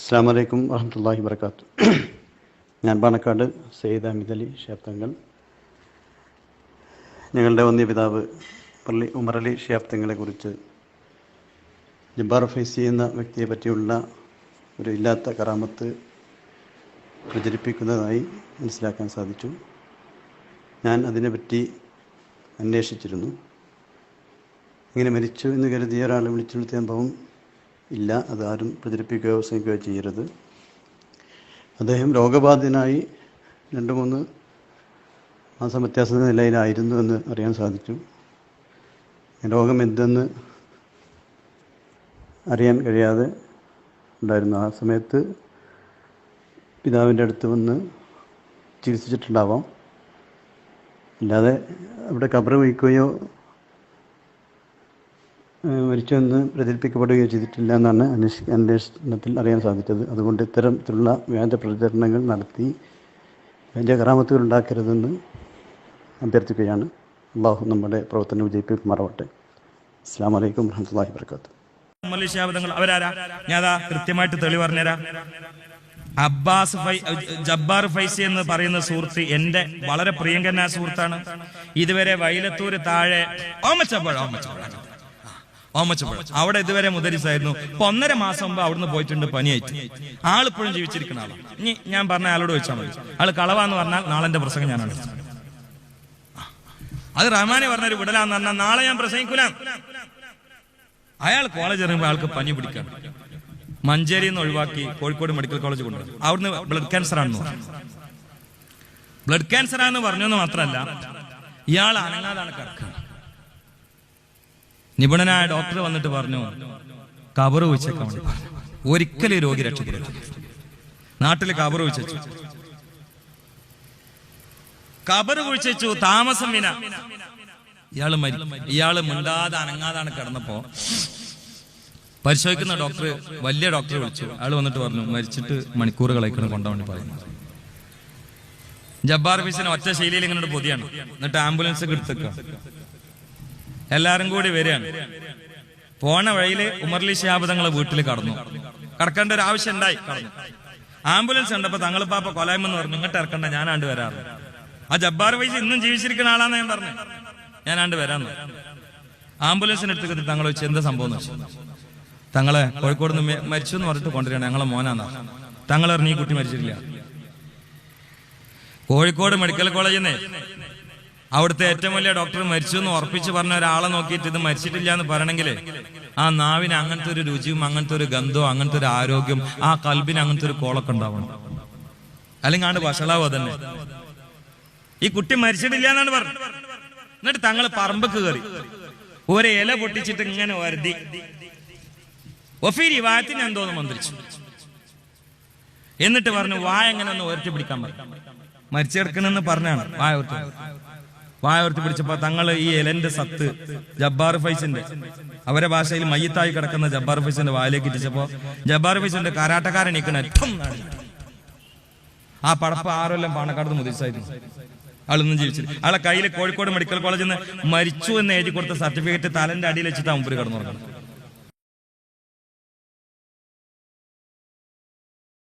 അസ്സാം വലൈക്കും വറഹമത്തല്ലാഹി വർക്കാത്തു ഞാൻ പാണക്കാട് സെയ്ദ് അമിത് അലി ഷാബ്തങ്ങൾ ഞങ്ങളുടെ വന്യ പിതാവ് പള്ളി ഉമറലി അലി ഷാബ്തങ്ങളെ കുറിച്ച് ജബ്ബാർ ഫൈസി എന്ന വ്യക്തിയെ പറ്റിയുള്ള ഒരു ഇല്ലാത്ത കറാമത്ത് പ്രചരിപ്പിക്കുന്നതായി മനസ്സിലാക്കാൻ സാധിച്ചു. ഞാൻ അതിനെപ്പറ്റി അന്വേഷിച്ചിരുന്നു. ഇങ്ങനെ മരിച്ചു എന്ന് കരുതിയ ഒരാളെ വരുത്തിയ സംഭവം ഇല്ല അതാരും പ്രചരിപ്പിക്കുകയോ അവസാനിക്കുകയോ ചെയ്യരുത്. അദ്ദേഹം രോഗബാധിതനായി രണ്ട് മൂന്ന് മാസം വ്യത്യാസ നിലയിലായിരുന്നു എന്ന് അറിയാൻ സാധിച്ചു. രോഗം എന്തെന്ന് അറിയാൻ കഴിയാതെ ഉണ്ടായിരുന്നു. ആ സമയത്ത് പിതാവിന്റെ അടുത്ത് വന്ന് ചികിത്സിച്ചിട്ടുണ്ടാവാം. അല്ലാതെ അവിടെ കബറ് വയ്ക്കുകയോ മരിച്ചുവെന്ന് പ്രചരിപ്പിക്കപ്പെടുകയോ ചെയ്തിട്ടില്ല എന്നാണ് അന്വേഷി അന്വേഷണത്തിൽ അറിയാൻ സാധിച്ചത്. അതുകൊണ്ട് ഇത്തരത്തിലുള്ള വ്യാജ പ്രചരണങ്ങൾ നടത്തി വ്യാജ കറാമത്തുകൾ ഉണ്ടാക്കരുതെന്ന് അഭ്യർത്ഥിക്കുകയാണ് അള്ളാഹു നമ്മുടെ പ്രവർത്തനം വിജയിപ്പിക്കുമാറാവട്ടെ. അസ്സാം വലൈക്കും വറഹമുല്ലാഹി വർക്കാത്തു മല്ലിശാബദങ്ങൾ അവരാരാ? ഞാൻ കൃത്യമായിട്ട് തെളിവ് അബ്ബാസ് ഫൈ ജബ്ബാർ ഫൈസി എന്ന് പറയുന്ന സുഹൃത്ത് എന്റെ വളരെ പ്രിയങ്കരനായ സുഹൃത്താണ്. ഇതുവരെ വൈലത്തൂര് താഴെ ഓമച്ചപ്പഴ ഓമച്ചപ്പഴ. ഓമച്ചപ്പഴ അവിടെ ഇതുവരെ മുദരിസായിരുന്നു. ഇപ്പൊ ഒന്നര മാസം മുമ്പ് അവിടുന്ന് പോയിട്ടുണ്ട് പനിയായിട്ട്. ആളിപ്പോഴും ജീവിച്ചിരിക്കുന്ന ആളാണ് ഇനി ഞാൻ പറഞ്ഞ ആളോട് ചോദിച്ചാൽ മതി. ആൾ കളവാന്ന് പറഞ്ഞാൽ നാളെ പ്രസംഗം ഞാനാണ് അത് റഹ്മാനെ പറഞ്ഞൊരു വിടലാന്ന് പറഞ്ഞാൽ നാളെ ഞാൻ പ്രസംഗിക്കൂല അയാൾ കോളേജ് ഇറങ്ങുമ്പോൾ ആൾക്ക് പനി പിടിക്കാൻ. മഞ്ചേരി നിന്ന് ഒഴിവാക്കി കോഴിക്കോട് മെഡിക്കൽ കോളേജ് കൊണ്ടുവരും അവിടുന്ന് ബ്ലഡ് ക്യാൻസർ ആണെന്ന് പറഞ്ഞു. ബ്ലഡ് ക്യാൻസർ ആണെന്ന് പറഞ്ഞെന്ന് മാത്രമല്ല ഇയാൾ അനങ്ങാതാണ് കിടക്കുന്നത് നിപുണനായ ഡോക്ടർ വന്നിട്ട് പറഞ്ഞു കബറ് വെച്ചേക്കാൻ ഒരിക്കലും രോഗി രക്ഷപ്പെടില്ല നാട്ടിൽ കബറ് വെച്ചു കബറ് കുഴിച്ചു താമസം വിന ഇയാൾ ഇയാൾ മിണ്ടാതെ അനങ്ങാതാണ് കിടന്നപ്പോ പരിശോധിക്കുന്ന ഡോക്ടർ വലിയ ഡോക്ടർ വിളിച്ചു. അയാൾ വന്നിട്ട് പറഞ്ഞു മരിച്ചിട്ട് മണിക്കൂറുകളായിക്കണം കൊണ്ടാ വേണ്ടി പറയുന്നു ജബ്ബാർ ഫീസിന് ഒറ്റ ശൈലിയിൽ ഇങ്ങനെ പൊതിയാണ്. എന്നിട്ട് ആംബുലൻസ് എടുത്തേക്ക എല്ലാരും കൂടി വരികയാണ്. പോണ വഴിയിൽ ഉമർലി ഷിഹാബ് തങ്ങളെ വീട്ടിൽ കടന്നു. കടക്കേണ്ട ഒരു ആവശ്യം ഉണ്ടായി. കടന്നു ആംബുലൻസ് തങ്ങൾ പാപ്പ കൊലായ്മെന്ന് പറഞ്ഞു. ഇങ്ങോട്ട് ഇറക്കണ്ട ഞാനാണ്ട് വരാറ്. ആ ജബ്ബാർ വൈസ് ഇന്നും ജീവിച്ചിരിക്കുന്ന ആളാന്ന് ഞാൻ പറഞ്ഞു. ഞാനാണ്ട് വരാന്ന് ആംബുലൻസിന് എടുത്ത് തങ്ങൾ വെച്ച് എന്താ സംഭവം വെച്ചു. തങ്ങളെ കോഴിക്കോട് നിന്ന് മരിച്ചു എന്ന് പറഞ്ഞിട്ട് കൊണ്ടുവരികയാണ്. ഞങ്ങളെ മോനാന്നാ. തങ്ങൾ പറഞ്ഞു ഈ കുട്ടി മരിച്ചിട്ടില്ല. കോഴിക്കോട് മെഡിക്കൽ കോളേജിൽ നിന്ന് അവിടുത്തെ ഏറ്റവും വലിയ ഡോക്ടർ മരിച്ചു എന്ന് ഉറപ്പിച്ച് പറഞ്ഞ ഒരാളെ നോക്കിയിട്ട് ഇത് മരിച്ചിട്ടില്ല എന്ന് പറയണമെങ്കിൽ ആ നാവിന് അങ്ങനത്തെ ഒരു രുചിയും അങ്ങനത്തെ ഒരു ഗന്ധവും അങ്ങനത്തെ ഒരു ആരോഗ്യം ആ കൽബിന് അങ്ങനത്തെ ഒരു കോളൊക്കെ ഉണ്ടാവണം. അല്ലെങ്കിൽ ആണ്ട് വഷളാവോ തന്നെ ഈ കുട്ടി മരിച്ചിട്ടില്ല എന്നാണ് പറഞ്ഞത്. എന്നിട്ട് തങ്ങൾ പറമ്പക്ക് കയറി. ഒരു ഇല പൊട്ടിച്ചിട്ട് ഇങ്ങനെ വരുതി. ഒഫീരി വായത്തിന് എന്തോന്ന് മന്ത്രിച്ചു. എന്നിട്ട് പറഞ്ഞു വായ എങ്ങനെ ഒന്ന് ഉയർത്തി പിടിക്കാൻ പറഞ്ഞു. മരിച്ചെടുക്കണെന്ന് പറഞ്ഞാണ് വായ ഉയർത്തി വായ ഉയർത്തി പിടിച്ചപ്പോ തങ്ങൾ ഈ എലന്റെ സത്ത് ജബ്ബാർ ഫൈസിന്റെ അവരെ ഭാഷയിൽ മയ്യത്തായി കിടക്കുന്ന ജബ്ബാർ ഫൈസിന്റെ വായിലേക്ക് ഇട്ടിച്ചപ്പോ ജബ്ബാർ ഫൈസിന്റെ കാരാട്ടക്കാരൻ ഏറ്റവും ആ പടപ്പ് ആറെല്ലാം പാണക്കാട് മുതിസായിരുന്നു ആളൊന്നും ജീവിച്ചില്ല. ആളെ കയ്യിൽ കോഴിക്കോട് മെഡിക്കൽ കോളേജിൽ നിന്ന് മരിച്ചു എന്ന് എഴുതി കൊടുത്ത സർട്ടിഫിക്കറ്റ് തലന്റെ അടിയിൽ വെച്ചിട്ട് കടന്നു തുടങ്ങണം